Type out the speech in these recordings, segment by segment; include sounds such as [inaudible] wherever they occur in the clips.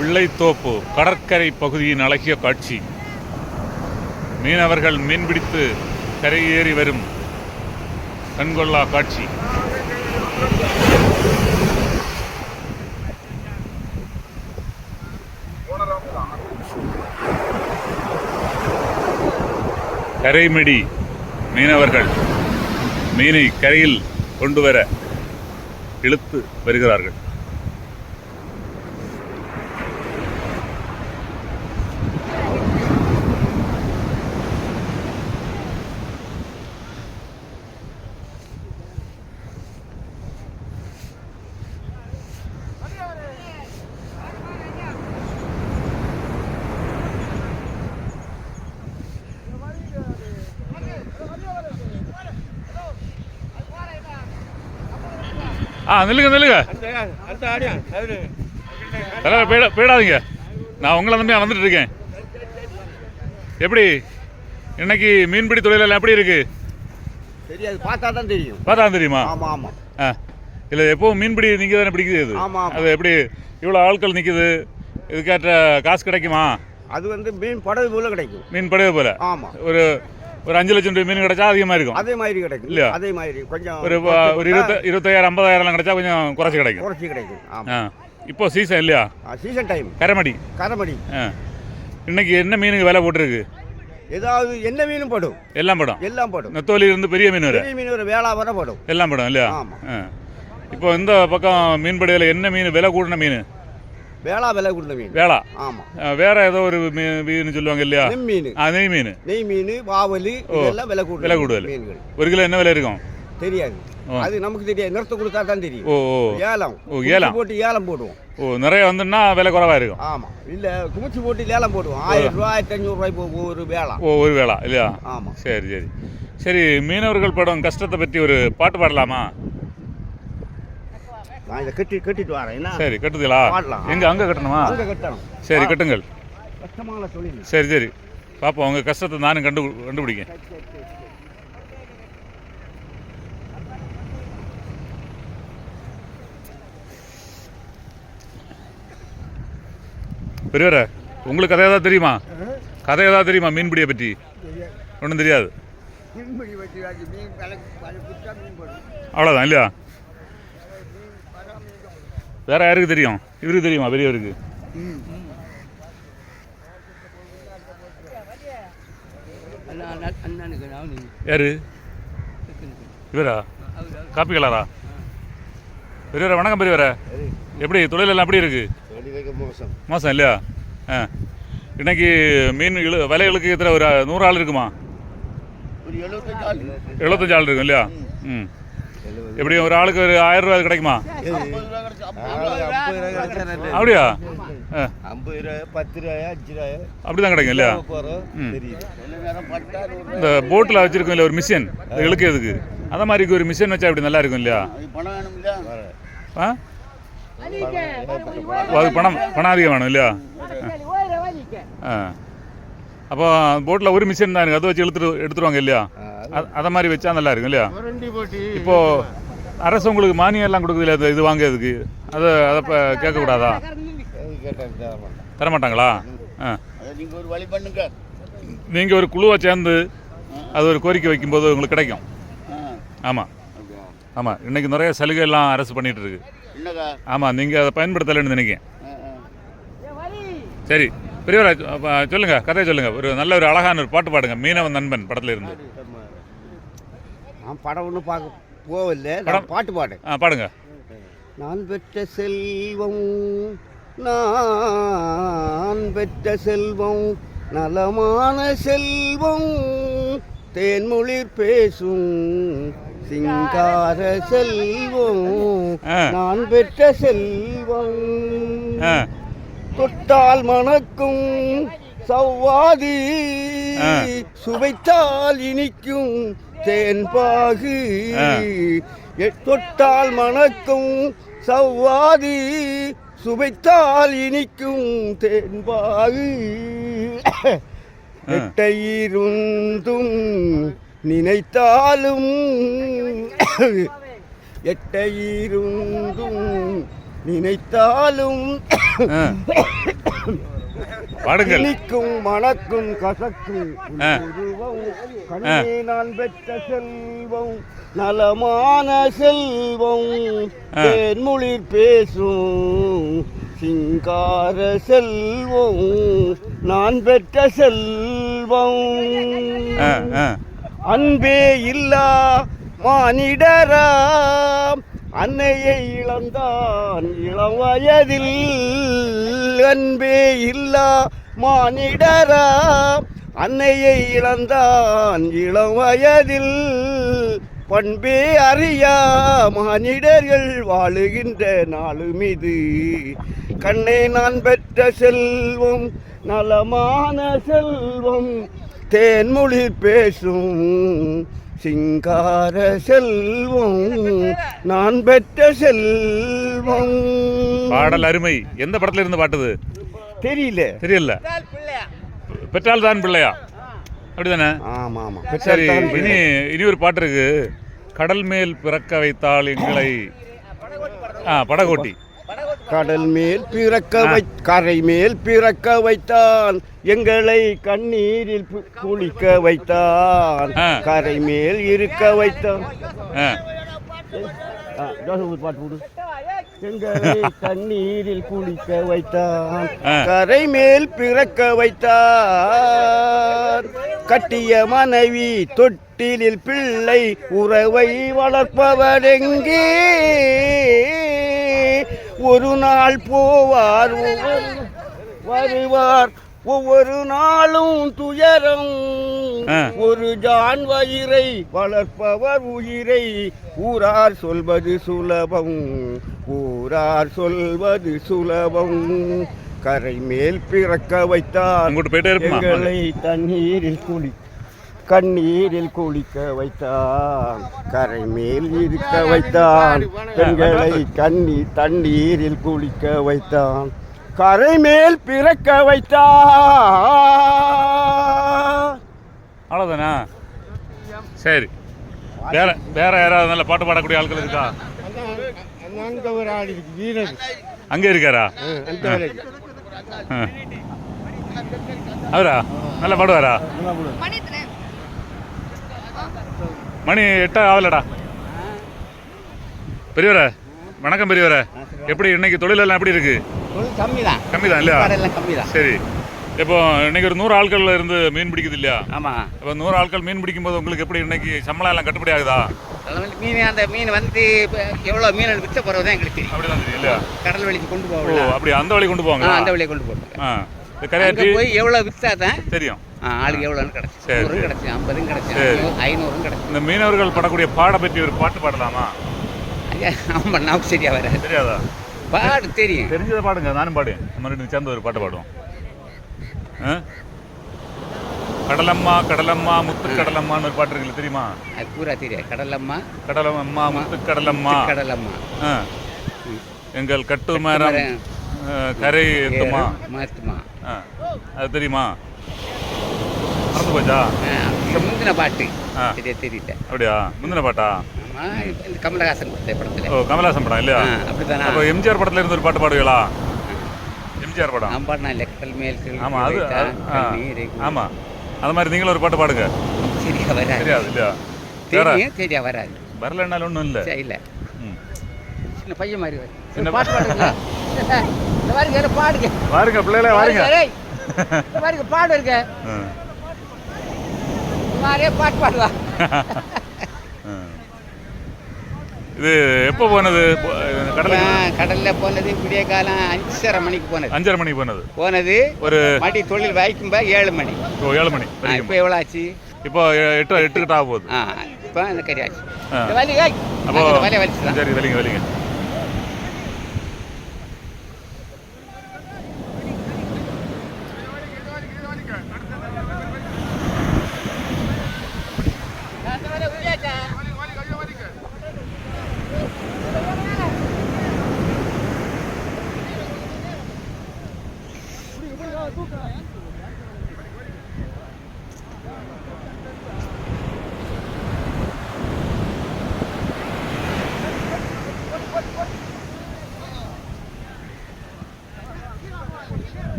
பிள்ளைத்தோப்பு கடற்கரை பகுதியின் அழகிய காட்சி. மீனவர்கள் மீன்பிடித்து கரையேறி வரும் கண்கொள்ளா காட்சி. கரைமிடி மீனவர்கள் மீனை கரையில் கொண்டு வர இழுத்து வருகிறார்கள். ஆ நில்லுங்க நில்லுங்க. தலைவர் போயிட போயிடாதீங்க நான் உங்களை நம்பி வந்துட்டு இருக்கேன். எப்படி? இன்னைக்கு மீன்பிடி தொழிலெல்லாம் எப்படி இருக்கு? தெரியாது பார்த்தா தான் தெரியும். பார்த்தா தெரியுமா? ஆமா ஆமா. ஆ. இல்லை எப்பவும் மீன்பிடி நீங்கள் தானே பிடிக்குது இது? ஆமா, ஆமா. அது எப்படி? இவ்வளோ ஆட்கள் நிற்குது இதுக்கேற்ற காசு கிடைக்குமா? அது வந்து மீன் படகு போல கிடைக்கும். மீன் படகு போல. ஆமா. ஒரு ஒரு அஞ்சு லட்சம் ரூபாய் மீன் கிடைச்சா அதிகமாக இருக்கும். அதே மாதிரி கிடைக்கும். இல்லையா? அதே மாதிரி கொஞ்சம் ஒரு ஒரு இருபத்த இருபத்தாயிரம் ஐம்பதாயிரம் கிடைச்சா கொஞ்சம் குறைச்சி கிடைக்கும். குறைச்சி கிடைக்கும். ஆ. இப்போ சீசன் இல்லையா? சீசன் டைம் கரமடி. கரமடி. ஆ. இன்னைக்கு என்ன மீனுக்கு விலை போட்டிருக்கு? ஏதாவது என்ன மீனும் படும். எல்லாம் படம். எல்லாம் படும். நெத்தோலி இருந்து பெரிய மீன் வரை? பெரிய மீன் ஒரு வேளா வர படும். எல்லாம் படம் இல்லையா. இப்போ இந்த பக்கம் மீன்படியில் என்ன மீன் விலை கூடின மீன்? வேளா விலை கொடுத்த மீன். வேளா? ஆமா. ஆ, வேற ஏதோ ஒரு மீன் சொல்லுவாங்க இல்லையா? நெம் மீன். நெய் மீன். நெய் மீன் வாவல் இதெல்லாம் விலை கூடுதல் விலை கூடுதல். மீன்கள். ஒரு கிலோ என்ன விலை இருக்கும்? தெரியாது. அது நமக்கு தெரியாது. நிறுத்த கொடுத்தா தான் தெரியும். ஓ ஏலம். ஓ, ஏலம். போட்டு ஏலம் போடுவோம். ஓ நிறைய வந்துன்னா விலை குறைவா இருக்கும். ஆமா. இல்ல குமிச்சு போட்டு ஏலம் போடுவோம். ஆயிரம் ரூபாய் ஆயிரத்தி அஞ்சூறு ரூபாய் ஒரு வேளம் ஓ ஒரு வேளா இல்லையா? ஆமா. சரி சரி. சரி மீனவர்கள் படம் கஷ்டத்தை பற்றி ஒரு பாட்டு பாடலாமா? நான் இதை கட்டி கட்டிட்டு வரேன். என்ன? சரி கட்டுதலா பாடலாம். எங்க அங்க கட்டணுமா? அங்க கட்டணும். சரி கட்டுங்கள். கஷ்டமான தொழில் சரி சரி. பாப்போம் உங்க கஷ்டத்தை நானும் கண்டு கண்டுபிடிக்கேன். பெரியவரே உங்களுக்கு கதை ஏதாவது தெரியுமா? கதை ஏதாவது தெரியுமா மீன்பிடியை பற்றி? ஒன்றும் தெரியாது. மீன்பிடி வச்சு வச்சு மீன் விலைக்கு விலை கொடுத்தா மீன் போடும் அவ்வளோதான் இல்லையா வேற யாருக்கு தெரியும்? இவருக்கு தெரியுமா? பெரியவருக்கு? யாரு? இவரா? காப்பி கலரா பெரியவரா? வணக்கம் பெரியவரா. எப்படி? தொழிலெல்லாம் எப்படி இருக்கு? மோசம். இல்லையா? ஆ. இன்னைக்கு மீன் இழு விலைகளுக்கு இத்தனை ஒரு நூறு ஆள் இருக்குமா? ஒரு எழுபத்தஞ்சு ஆள். எழுபத்தஞ்சு ஆள் இருக்கும் இல்லையா? ம். எப்படி ஒரு ஆளுக்கு ஒரு ஆயிரம் ரூபாய் கிடைக்குமா? அப்படியா? ஆ. ஐம்பது ரூபாய் பத்து ரூபாய் அஞ்சு ரூபாய் அப்படி தான் கிடைக்கும் இல்லையா இந்த போட்டில் வச்சிருக்கோம் இல்லை ஒரு மிஷின் இழுக்கிறதுக்கு அந்த மாதிரி ஒரு மிஷின் வச்சா அப்படி நல்லா இருக்கும் இல்லையா? ஆ? அது பணம் பணம் அதிகம் வேணும் இல்லையா? ஆ. அப்போ போட்டில் ஒரு மிஷின் தான் இருக்கு. அதை வச்சு இழுத்துட்டு எடுத்துருவாங்க இல்லையா? அதை மாதிரி வச்சா நல்லா இருக்கும் இல்லையா? முரண்டி போட்டி. இப்போ அரசு உங்களுக்கு மானியம் எல்லாம் கொடுக்குது இல்லையா? இது வாங்குறதுக்கு. அதை அதை இப்போ கேட்கக்கூடாதா? தர மாட்டாங்களா ஆ. நீங்கள் ஒரு வழி பண்ணுங்க. நீங்கள் ஒரு குழுவை சேர்ந்து அது ஒரு கோரிக்கை வைக்கும்போது உங்களுக்கு கிடைக்கும். ஆமாம் ஆமாம் இன்னைக்கு நிறைய சலுகை எல்லாம் அரசு பண்ணிட்டு இருக்கு. ஆமாம் நீங்கள் அதை பயன்படுத்தலைன்னு நினைக்கிறேன். சரி. பெரியவரா அப்ப சொல்லுங்க கதையை சொல்லுங்க. ஒரு நல்ல ஒரு அழகான ஒரு பாட்டு பாடுங்க. மீனவன் நண்பன் படத்துல இருந்து நான் படம் ஒன்றும் பார்க்க போகல. படம்? நான் பாட்டு பாடு ஆ பாடுங்க. நான் பெற்ற செல்வம் நான் பெற்ற செல்வம் நலமான செல்வம் தேன்மொழிர் பேசும் சிங்கார செல்வம். நான் பெற்ற செல்வம். தொட்டால் மணக்கும் சவ்வாதி. சுவைத்தால் இனிக்கும் தேன்பாகு. தொட்டால் மணக்கும் சவ்வாதி சுவைத்தால் இனிக்கும் தேன்பாகு. எட்டையிருந்தும் நினைத்தாலும். எட்டையிருந்தும் நினைத்தாலும் பாடுங்கள். இனிக்கும் மணக்கும் கசக்கும். உருவம் கண்ணே நான் பெற்ற செல்வம் நலமான செல்வம். தேன்மொழிர் பேசும் சிங்கார செல்வம் நான் பெற்ற செல்வம். அன்பே இல்லா மானிடராம் அன்னையை இழந்தான் இளம் வயதில். அன்பே இல்லா மானிடரா. அன்னையை இழந்தான் இளம் வயதில். பண்பே அறியா மானிடர்கள் வாழுகின்ற நாளும் இது கண்ணை நான் பெற்ற செல்வம் நலமான செல்வம் தேன்மொழி பேசும். சிங்கார செல்வம் நான் பெற்ற செல்வம். பாடல் அருமை. எந்த படத்துல இருந்து பாட்டுது? தெரியல. தெரியல. பெற்றால் தான் பிள்ளையா? அப்படிதானே? ஆமா ஆமா சரி இனி இனி ஒரு பாட்டு இருக்கு. கடல் மேல் பிறக்க வைத்தால் எங்களை ஆ படகோட்டி. கடல் மேல் பிறக்க வை கரை மேல் பிறக்க வைத்தான். எங்களை கண்ணீரில் குளிக்க வைத்தான். கரை மேல் இருக்க வைத்தான். எங்களை தண்ணீரில் குளிக்க வைத்தான். கரை மேல் பிறக்க வைத்தான். கட்டிய மனைவி தொட்டிலில் பிள்ளை உறவை வளர்ப்பவர் எங்கே? ஒரு நாள் போவார் ஒவ்வொரு- வருவார். ஒவ்வொரு நாளும் துயரம். ஒரு ஜான் வயிறை வளர்ப்பவர் உயிரை. ஊரார் சொல்வது சுலபம். ஊரார் சொல்வது சுலபம். கரை மேல் பிறக்க வைத்தார்? எங்களை தண்ணீரில் குளி கண்ணீரில் குளிக்க வைத்தான் கரை மேல் இருக்க வைத்தான் எங்களை கண்ணி தண்ணீரில் குளிக்க வைத்தான் கரை மேல் பிறக்க வைத்தான். அவ்வளோதானா சரி. வேற வேற யாராவது நல்ல பாட்டு பாடக்கூடிய ஆட்கள் இருக்கா? அங்க ஒரு ஆள் இருக்கு வீரர் அங்கே இருக்காரா. அவரா? நல்லா பாடுவாரா? மணி எட்டா ஆகலடா பெரியவரே வணக்கம் பெரியவரே. எப்படி இன்னைக்கு தொழிலெல்லாம் எப்படி இருக்கு? கம்மி தான் கம்மி தான் இல்லையா கம்மி தான் சரி. இப்போ இன்னைக்கு ஒரு நூறு ஆட்கள் இருந்து மீன் பிடிக்குது இல்லையா? ஆமா. இப்போ நூறு ஆட்கள் மீன் பிடிக்கும் போது உங்களுக்கு எப்படி இன்னைக்கு சம்பளம் எல்லாம் கட்டுப்படி ஆகுதா? மீன் அந்த மீன் வந்து எவ்வளோ மீன் விற்ற போகிறது தான் எங்களுக்கு தெரியும். அப்படிதான் தெரியும் இல்லையா? கடல் வழிக்கு கொண்டு போகல அப்படி அந்த வழி கொண்டு போவாங்க அந்த வழியை கொண்டு போவாங்க கரையாற்றி போய் எவ்வளோ விற்றா தான் தெரியும். ஆளுக்கு எவ்வளோன்னு கிடச்சி. நூறும். கிடச்சி ஐம்பதும் கிடச்சி. ஐநூறும் கிடச்சி. இந்த மீனவர்கள் படக்கூடிய பாட பற்றி ஒரு பாட்டு பாடலாமா? ஐயா ஆமாம் நமக்கு சரியா வராது தெரியாதா? பாடு தெரியும். தெரிஞ்சதை பாடுங்க நானும் பாடுவேன். நம்ம ரெண்டு சேர்ந்து ஒரு பாட்டு பாடுவோம்? கடலம்மா கடலம்மா முத்து கடலம்மான்னு ஒரு பாட்டு இருக்குல்ல தெரியுமா? அது பூரா தெரியாது. கடலம்மா கடலம்மா முத்து கடலம்மா. கடலம்மா. எங்கள் கட்டு மரம் கரை எத்துமா மாத்துமா. அது தெரியுமா? மறந்து போச்சா முந்தின பாட்டு. சரியா தெரியல அப்படியா? முந்தின பாட்டா? ஆமாம் கமலஹாசன் கொடுத்த படத்தில். ஓ கமலாசன் படம் இல்லையா? அப்படித்தானா அப்போ எம்ஜிஆர் படத்துல இருந்து ஒரு பாட்டு பாடுவீங்களா? எம்ஜிஆர் படம். நான் பாடினா இல்லை கடல் மேல் கிழக்கு ஆமா அது வைத்தா, ஆ, கண்ணீரை குடி- ஆமா. அது மாதிரி நீங்களும் ஒரு பாட்டு பாடுங்க. சரியா வராது. தெரியாது இல்லையா? தெரியும் சரியா வராது. வரலன்னாலும் ஒன்றும் இல்லை. இல்லை. சின்ன பையன் மாதிரி சின்ன பாட்டு பாடுங்க. பிள்ளைகளே பாடு இருக்க. மாதிரியே பாட்டு பாடுவா. [laughs] இது எப்போ போனது? கடலுக்கு? கடல்ல போனது விடிய காலம் அஞ்சரை மணிக்கு போனது. அஞ்சரை மணிக்கு போனது. போனது ஒரு மடி தொழில் வாய்க்கும்பா ஏழு மணி. ஓ, ஏழு மணி. இப்போ எவ்வளோ ஆச்சு? இப்போ எட்டு எட்டு கிட்ட ஆக போகுது. இப்போ இந்த கறி ஆச்சு.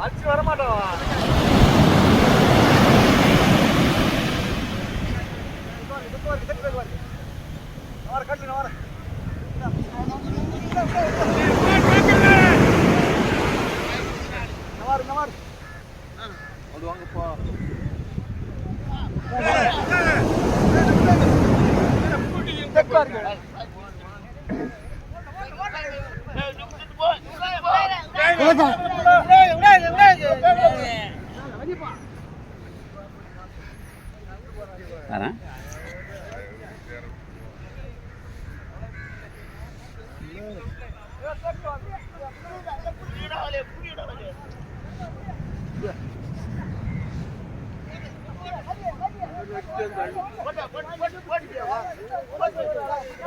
வச்சு வரமாட்டோம். இந்த வலி ஏய், அப்போ இந்த வலியை வலிச்சுதான் சரி வெளிங்க வெளிங்க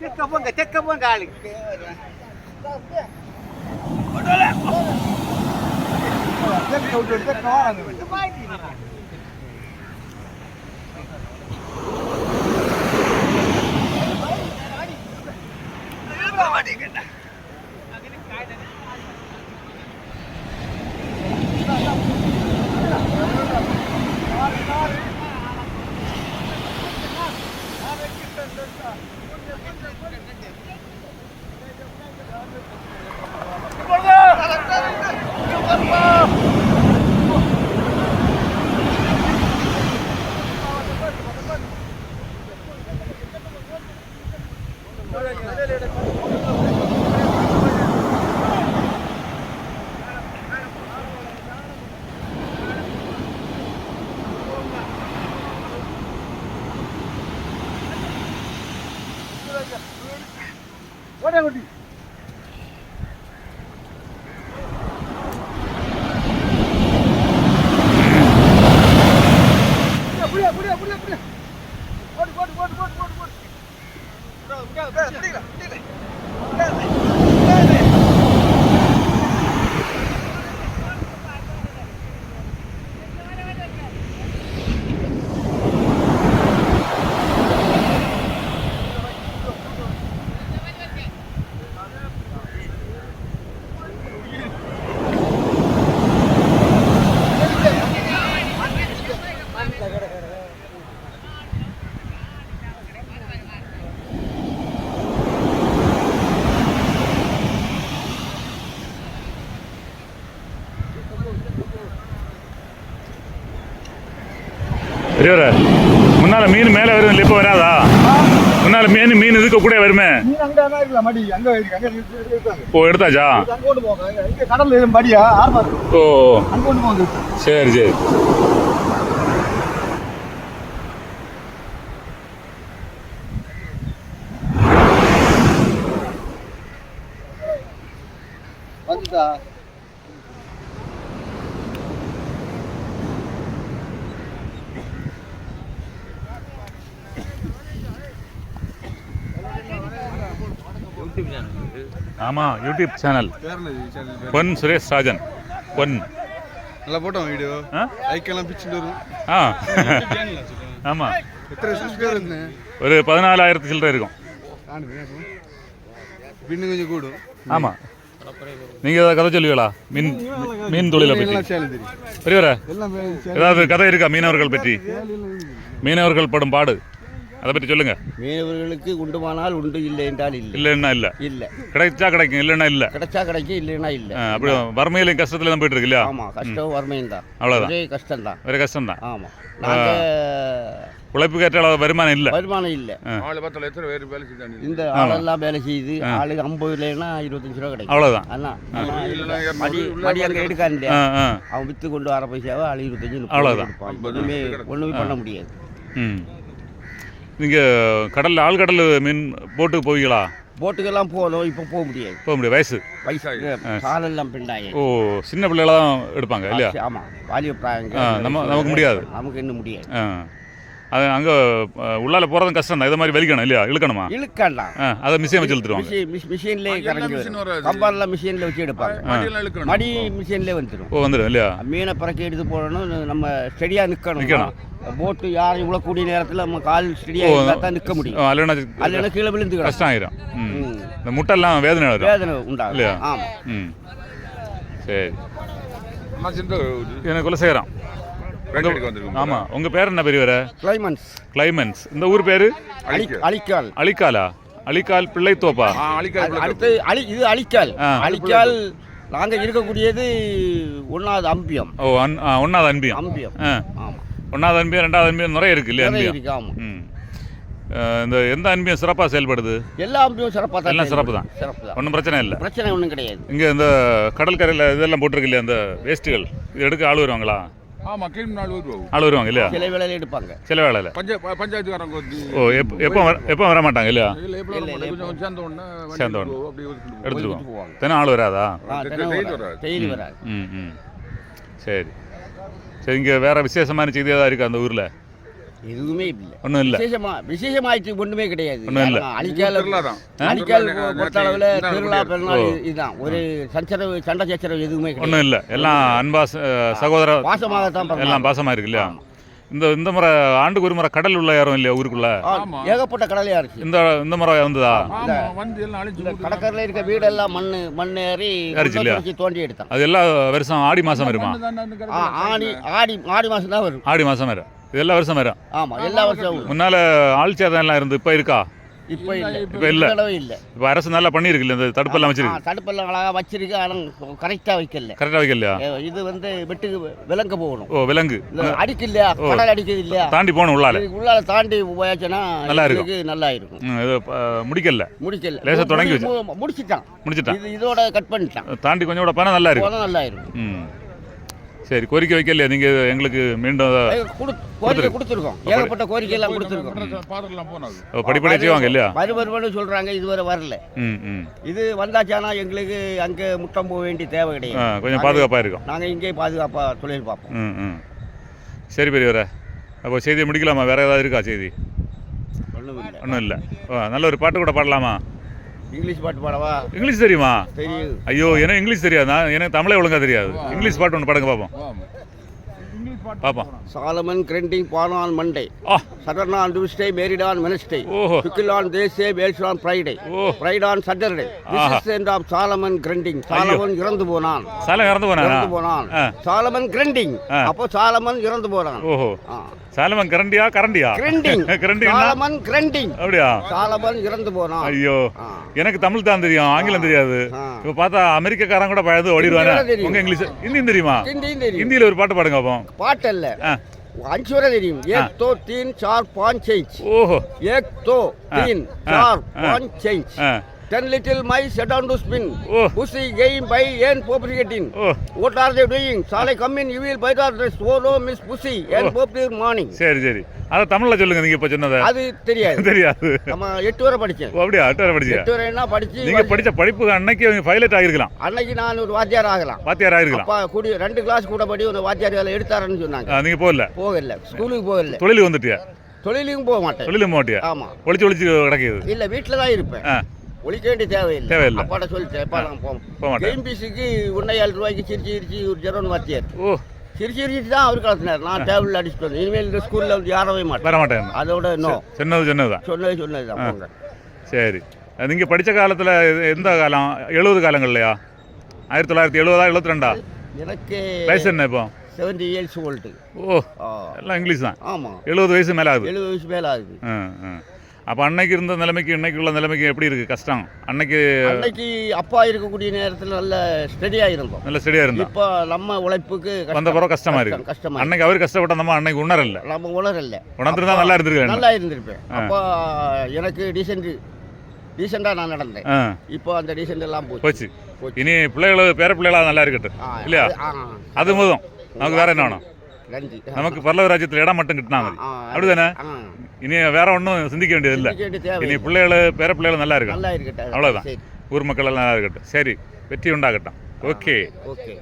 தெக்க போங்க தெக்க போங்க ஆளுக்கு பெரியவர முன்னால மீன் மேலே வரும் இல்லை இப்போ வராதா? முன்னால மீன் மீன் இதுக்கு கூட வருமே? மீன் அங்க தான் இருக்குல்ல மடி. அங்க இருக்கு அங்க இருக்கு, இருக்கு, இருக்காங்க ஓ எடுத்தாச்சா அங்க கொண்டு போங்க இங்க கடல்ல எதுவும் மடியா ஆர்மா இருக்கு ஓ அங்க கொண்டு போங்க சரி சரி வந்துட்டா ஆமா யூடியூப் சேனல் பொன் சுரேஷ் ராஜன் பொன். நல்லா போட்டோம் வீடியோ ஆ? லைக் எல்லாம் பிச்சுட்டு வரும். ஆ. [laughs] ஆமா. எத்தனை சப்ஸ்கிரைபர் இருந்தேன்? ஒரு பதினாலாயிரத்து சில்லறை இருக்கும். இன்னும் கொஞ்சம் கூடும். ஆமா. நீங்க ஏதாவது கதை சொல்லுவீங்களா? மீன் மீன் தொழிலை பற்றி பெரியவர ஏதாவது கதை இருக்கா மீனவர்கள் பற்றி? மீனவர்கள் படும் பாடு. அதை பற்றி சொல்லுங்க. மீனவர்களுக்கு உண்டுமானால் உண்டு இல்லை என்றால் இல்லை. இல்லைன்னா இல்லை. இல்லை. கிடைச்சா கிடைக்கும் இல்லைன்னா இல்லை. கிடைச்சா கிடைக்கும் இல்லைன்னா இல்லை. அப்படி வறுமையிலையும் கஷ்டத்துல தான் போயிட்டு இருக்கு இல்லையா? ஆமா கஷ்டம் வறுமையும் தான் அவ்வளவுதான். ஒரே கஷ்டம் தான் வேற கஷ்டம் தான் ஆமா நாங்க உழைப்புக்கு ஏற்ற அளவு வருமானம் இல்லை. வருமானம் இல்லை. ஆள் பத்தல எத்தனை பேர் வேலை செஞ்சாங்க இந்த ஆளெல்லாம் வேலை செய்யுது ஆளுக்கு ஐம்பது இல்லைன்னா இருபத்தஞ்சு ரூபா கிடைக்கும். அவ்வளோதான் அண்ணா மடி அங்கே எடுக்கான் அவன் வித்து கொண்டு வர பைசாவை ஆளு இருபத்தஞ்சு. ஒண்ணுமே ஒண்ணுமே பண்ண முடியாது. ம். நீங்கள் கடலில் ஆழ்கடல் மீன் போட்டுக்கு போவீங்களா? போட்டுக்கெல்லாம் போகணும் இப்போ போக முடியாது. போக முடியாது. வயசு? வயசு காலெல்லாம் பின்னாயே ஓ சின்ன பிள்ளைகள தான் எடுப்பாங்க இல்லையா? ஆமா. வாலிப பிராயங்க நம்ம- நமக்கு முடியாது. நமக்கு இன்னும் முடியாது. அது அங்கே உள்ளால போகிறதும் கஷ்டம் தான் இதை மாதிரி வலிக்கணும் இல்லையா? இழுக்கணுமா? இழுக்காண்டாம் ஆ அதை மிஷின் வச்சு இழுத்துருவாங்க. மிஷின் மிஷ்- மிஷின்லயே கரைஞ்சி. கம்பாரெல்லாம் மிஷின்ல வச்சு எடுப்பாங்க. மடி மிஷின்லயே வந்துடும் ஓ வந்துடும் இல்லையா? மீனை பிறக்கி எடுத்து போடணும் நம்ம ஸ்டெடியா நிக்கணும். நிக்கணும். போட்டு யாரும் இவ்வளோ கூடிய நேரத்தில் நம்ம கால் ஸ்டெடியா ஓ இருந்தால் தான் நிற்க முடியும். அதில் கீழே விழுந்து. கஷ்டம் ஆயிரும். இந்த முட்டைலாம் வேதனை வேதனை உண்டாகும். இல்லையா? ஆமா. ம். சரி. நான் சின்ன ஆமாம் உங்கள் பேர் என்ன பெரியவர? கிளைமன்ஸ். கிளைமன்ஸ். இந்த ஊர் பேர்? அழி அழிக்கால் அழிக்காலா அழிக்கால் பிள்ளைத்தோப்பா? ஆ அழிக்காது அது அடுத்து அழி இது அழிக்கால் ஆ. அழிக்கால் நாங்க இருக்கக்கூடியது ஒன்னாவது அம்பியம். ஓ அன் ஆ, ஒன்றாவது அன்பியம் அம்பியம். ஆ. ஆமா. ஒன்றாவது அன்பியம் ரெண்டாவது அன்பியம் நிறைய இருக்கு இல்லையா அன்பியம் இருக்கு ஆமா. இந்த எந்த அன்பியம் சிறப்பாக செயல்படுது? எல்லா அம்பியும் சிறப்பாக தான் எல்லாம் சிறப்பு தான். சிறப்பு தான். ஒன்றும் பிரச்சனை இல்லை. பிரச்சனை ஒன்றும் கிடையாது. இங்கே இந்த கடற்கரையில் இதெல்லாம் போட்டிருக்கு இல்லையா அந்த வேஸ்ட்டுகள் இது எடுக்க ஆள் வருவாங்களா? ஆமா கிளம்பி நாலு வருவோம் ஆள் வருவாங்க இல்லையா? சில வேலையில எடுப்பாங்க. சில வேலையில் பஞ்ச பஞ்சாயத்துக்காரங்க ஓ எப்போ எப்போ வர மாட்டாங்க இல்லையா? சேர்ந்த உடனே சேர்ந்த உடனே. எடுத்துருவோம் போவாங்க தினம் ஆள் வராதா? டெய்லி தினம் வராது. வராது. டெய்லி வராது. ம் ம். சரி. சரி இங்கே வேற விசேஷமான செய்தி ஏதாவது இருக்கா அந்த ஊரில்? எதுவுமே இல்லை. ஒன்றும் இல்லை. விசேஷமா விசேஷமாயிட்டு ஒன்றுமே கிடையாது. ஒண்ணும் இல்ல. அழிக்கால திருவிழா தான். அழிக்கால் பொறுத்த அளவில் திருவிழா பெருநாள். இதுதான். ஒரு சச்சரவு சண்டை சச்சரவு எதுவுமே கிடையாது. ஒன்றும் இல்லை. எல்லாம் அன்பா சகோதர பாசமாகத்தான் பிறந்தாங்க. எல்லாம் பாசமாக இருக்கு இல்லையா இந்த இந்த முறை ஆண்டுக்கு ஒரு முறை கடல் உள்ள யாரும் இல்லையா ஊருக்குள்ள. ஏகப்பட்ட கடலையா இருக்கு இந்த இந்த முறை வந்ததா? எல்லாம் கடற்கரையில் இருக்க வீடெல்லாம் மண் மண் ஏறி ஏறிச்சு இல்லையா? வச்சு தோண்டி எடுத்தான். அது எல்லா வருஷம் ஆடி மாதம் வருமா? தானே ஆடி ஆடி ஆடி மாசம் தான் வரும். ஆடி மாதம் வரும். இது எல்லா வருஷம் வரும் ஆமா எல்லா வருஷம். முன்னால் ஆள் எல்லாம் இருந்து இப்போ இருக்கா? இப்ப இல்ல. இப்ப இல்ல. இல்ல. இப்போ அரசு நல்லா பண்ணியிருக்குல்ல இந்த தடுப்பெல்லாம் வச்சிருக்கு? தடுப்பெல்லாம் அழகா வச்சிருக்கு ஆனா கரெக்டா வைக்கல. கரெக்டாக வைக்கலையா? இது வந்து வெட்டுக்கு விலங்க போகணும். ஓ விலங்கு. அடிக்கு இல்லையா? கடல் அடிக்குது இல்லையா? தாண்டி போகணும் உள்ளால. உள்ளால தாண்டி போயாச்சுன்னா நல்லா இருக்கும். எங்களுக்கு நல்லா இருக்கும். இது முடிக்கல. முடிக்கல. லேசா தொடங்கி மு- முடிச்சிட்டான். முடிச்சிட்டான். இது இதோட கட் பண்ணிட்டான். தாண்டி கொஞ்சம் கூட பணம் நல்லா இருக்கும். நல்லா இருக்கும். ம். சரி கோரிக்கை வைக்கலையா? நீங்கள் எங்களுக்கு மீண்டும் கோரிக்கை கொடுத்துருக்கோம். ஏகப்பட்ட கோரிக்கை எல்லாம் கொடுத்துருக்கோம் படிப்படியாக செய்வாங்க இல்லையா? மறுபடியும் சொல்றாங்க இதுவரை வரல. ம் ம். இது வந்தாச்சானா எங்களுக்கு அங்கே முட்டம் போக வேண்டிய தேவை ஆ கிடையாது கொஞ்சம் பாதுகாப்பாக இருக்கும். நாங்க இங்கே பாதுகாப்பா தொழில் பார்ப்போம். ம் ம். சரி பெரியவரே. அப்போ செய்தியை முடிக்கலாமா? வேறு ஏதாவது இருக்கா செய்தி? ஒன்றும் இல்லை. ஒன்றும் இல்லை. ஓ நல்ல ஒரு பாட்டு கூட பாடலாமா? இங்கிலீஷ் பாட்டு பாடவா? இங்கிலீஷ் தெரியுமா? தெரியுது. ஐயோ எனக்கு இங்கிலீஷ் தெரியாது எனக்கு தமிழே ஒழுங்கா தெரியாது. இங்கிலீஷ் பாட்டு ஒன்று பாடுங்க பார்ப்போம் பார்ப்போம் Solomon Grundy born on Monday. Southern on Tuesday married on Wednesday on worse on Friday fried on Saturday. This of Solomon Grundy. Solomon இறந்து போனான். சாலம் இறந்து போனானா? இறந்து போனான். சாலமன் கிரெண்டிங். அப்போ சாலமன் இறந்து போனான் ஓஹோ. சாலமன் கரண்டியா கரண்டியா? கிரெண்டிங். [laughs] கரண்டியா சாலமன் கிரெண்டிங். அப்படியா? சாலமன் இறந்து போனான். ஐயோ. எனக்கு தமிழ் தான் தெரியும் ஆங்கிலம் தெரியாது. இப்போ பார்த்தா அமெரிக்கக்காரன் கூட பழது ஓடிடுவானே. உங்க இங்கிலீஷ் ஹிந்தியும் தெரியுமா? ஹிந்தியில் ஒரு பாட்டு பாடுங்க அப்போ. பாட்டல்ல आठ अल्ल अंचूर தெரியும் एक दो तीन चार पाँच चेंज ओहो एक दो तीन चार पाँच change ten little my set on to spin Oh. Pussy game by and propagating. Oh. What are they doing? Shall I come in? You will bite our dress. Oh no, Miss Pussy. Oh. And சரி சரி. அத தமிழ்ல சொல்லுங்க நீங்க இப்ப சொன்னது. அது தெரியாது. தெரியாது. நம்ம எட்டு வரை படிச்சேன். அப்படியே? எட்டு வரை படிச்சேன் எட்டு வரை என்ன படிச்சு நீங்க படிச்ச படிப்பு அன்னைக்கு அவங்க பைலட் ஆகிருக்கலாம் அன்னைக்கு நான் ஒரு வாத்தியார் ஆகலாம். வாத்தியார் ஆகிருக்கலாம் அப்பா கூடி ரெண்டு கிளாஸ் கூட படி ஒரு வாத்தியார் வேலை எடுத்தாரன்னு சொன்னாங்க. நீங்க போகல? போகல. ஸ்கூலுக்கு போகல. தொழிலுக்கு வந்துட்டியா? தொழிலுக்கும் போக மாட்டேன். தொழிலுக்கு போக மாட்டியா ஆமா. ஒளிச்சு ஒளிச்சு கிடக்குது. இல்ல வீட்டுல தான் இருப்பேன். ஒழிக்க வேண்டிய தேவையில்லை. தேவையில்லை. அப்பாட்ட சொல்லிட்டேன் எப்பா நான் போவோம். போக மாட்டேன். ஒன்றே ஏழு ரூபாய்க்கு சிரிச்சு சிரிச்சு ஒரு ஜெரோன் வாத்தியார் ஓ. சிரிச்சு சிரிச்சு தான் அவர் கலத்தினார். நான் டேபிள் அடிச்சுட்டு வந்தேன். இனிமேல் இந்த ஸ்கூலில் வந்து யாரவே மாட்டேன். வர மாட்டேன் அதோட நோ சொன்னது சொன்னதுதான் சொன்னது சொன்னது தான். போங்க. சரி. நீங்க படிச்ச காலத்துல எந்த காலம்? எழுபது காலங்கள்லையா? ஆயிரத்தி தொள்ளாயிரத்தி எழுபதா எழுபத்தி ரெண்டா எனக்கு வயசு என்ன இப்போ? Seventy years old oh. எல்லாம் இங்கிலீஷ் தான். ஆமாம் எழுபது வயசு மேலே ஆகுது. எழுபது வயசு மேலே ஆகுது. ஆ ஆ. அப்போ அன்னைக்கு இருந்த நிலைமைக்கு இன்னைக்கு உள்ள நிலைமைக்கு எப்படி இருக்குது கஷ்டம். அன்னைக்கு அன்னைக்கு அப்பா இருக்கக்கூடிய நேரத்தில் நல்ல ஸ்டடியாக இருந்தோம். நல்ல ஸ்டடியாக இருந்தா. இப்போ நம்ம உழைப்புக்கு. வந்த பிறகு கஷ்டமா இருக்கு. கஷ்டம், கஷ்டமா இருக்கு. அன்னைக்கு அவர் கஷ்டப்பட்ட நம்ம அன்னைக்கு உணரல. நம்ம உணரல. உணர்ந்துருந்தா நல்லா இருந்திருக்காரு நல்லா இருந்திருப்பேன். அப்போ எனக்கு டீசென்ட் டீசெண்டாக நான் நடந்தேன். இப்போ அந்த டீசென்ட் எல்லாம் போச்சு. இனி பிள்ளைகள பேர பிள்ளைகளா நல்லா இருக்கட்டும். இல்லையா? அது- போதும். நமக்கு வேற என்ன வேணும்? நமக்கு பல்லவ ராஜ்யத்தில் இடம் மட்டும் கிட்டினா மதி. அப்படிதானே. இனி வேற ஒன்றும் சிந்திக்க வேண்டியது இல்லை இனி பிள்ளைகள பேர பிள்ளைகள் நல்லா இருக்கட்டும். நல்லா இருக்கட்டும். அவ்வளவுதான். சரி. ஊர் மக்கள் எல்லாம் நல்லா இருக்கட்டும். சரி வெற்றி உண்டாகட்டும். ஓகே. ஓகே.